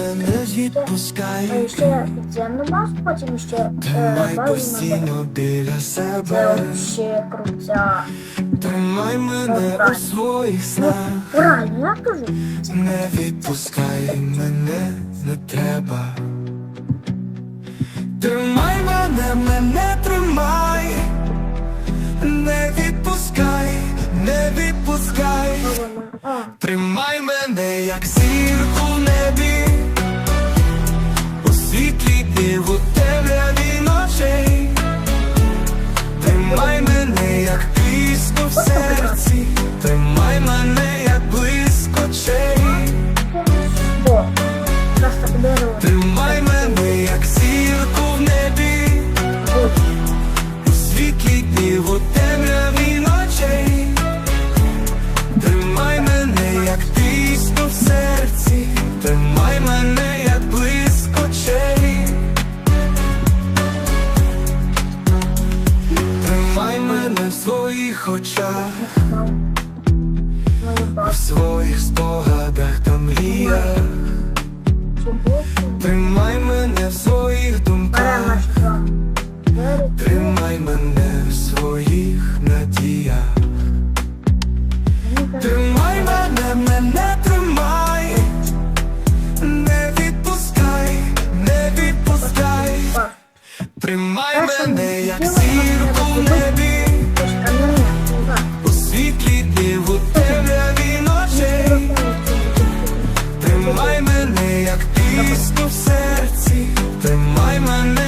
мене відпускає. Ще підземну маску, потім ще е, Тримай постійно біля себе. Ще крутя. Тримай мене у своїх ну, снах. Правильно, я кажу. Не відпускай мене, не треба. Тримай мене, мене тримай. Не відпускай, не відпускай. Тримай мене, як зірку в небі, у світлі днів у темряві ночей, тримай мене, як. my man.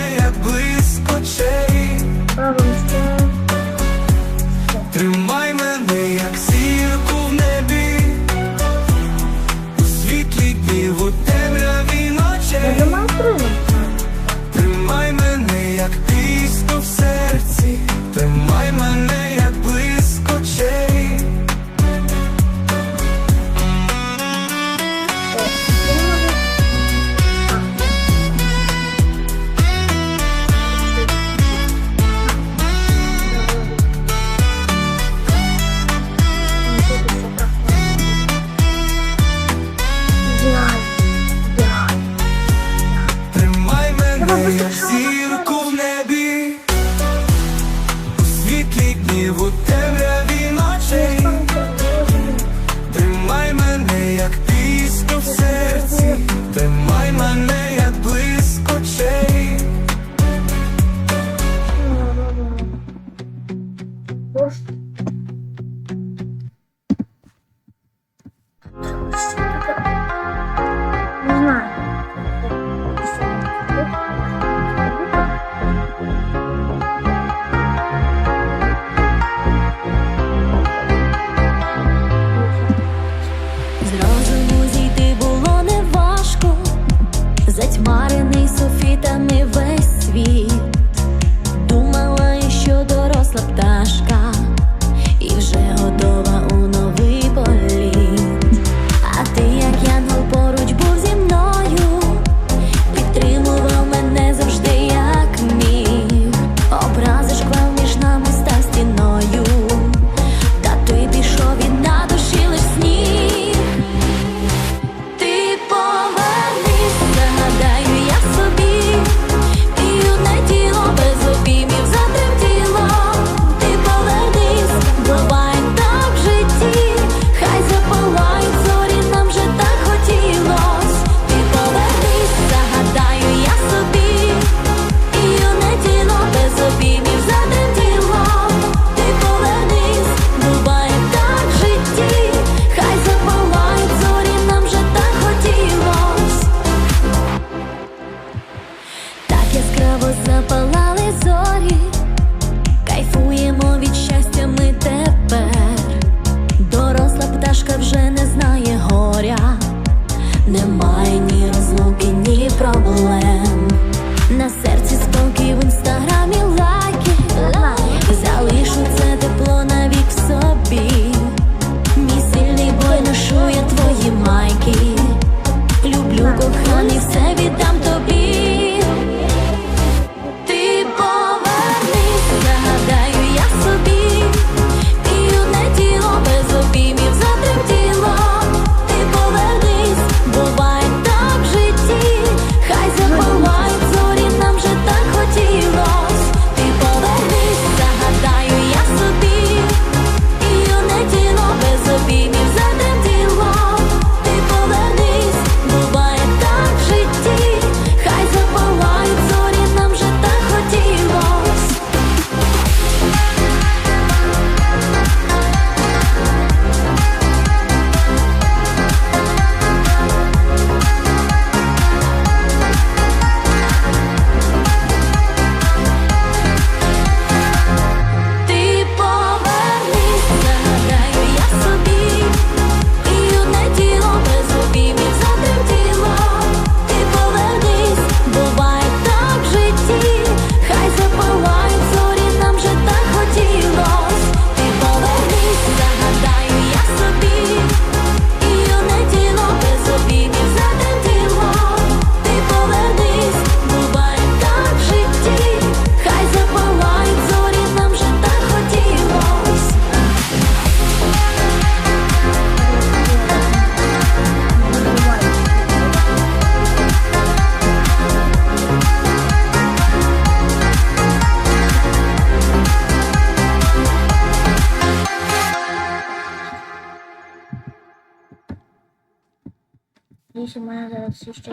Якщо в мене зараз всі ще.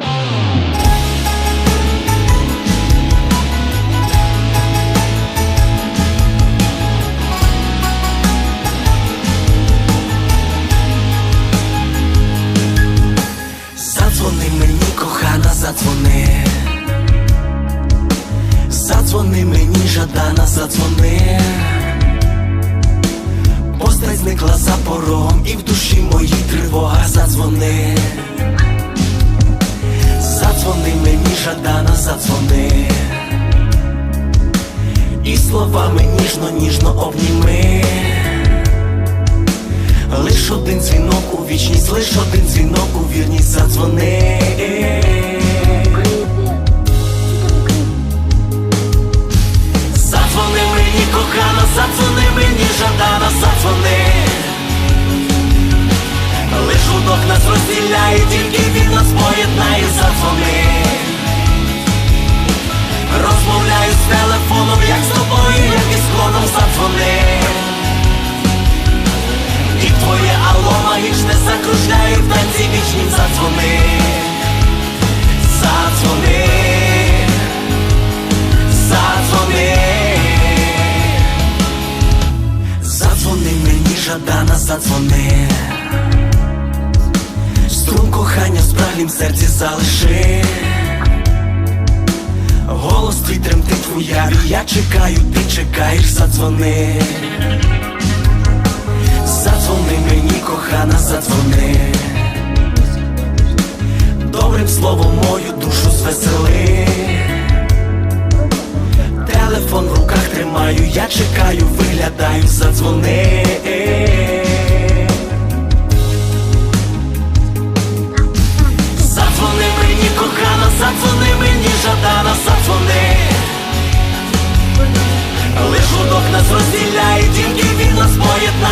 Задзвони мені, кохана, задзвони. Задзвони мені, жадана, задзвони. Постать зникла за порогом, і в душі ніжно, ніжно обніми. Лиш один дзвінок у вічність, лиш один дзвінок у вірність задзвони. Задзвони мені, кохана, задзвони мені, жадана, задзвони. Лиш гудок нас розділяє, тільки він нас поєднає, задзвони. Я чекаю, ти чекаєш, задзвони. Задзвони мені, кохана, задзвони. Добрим словом мою душу звесели. Телефон в руках тримаю, я чекаю, виглядаю, задзвони. Задзвони мені, кохана, задзвони мені, жадана, задзвони. Лиш гудок нас розділяє, тільки він нас поєднає,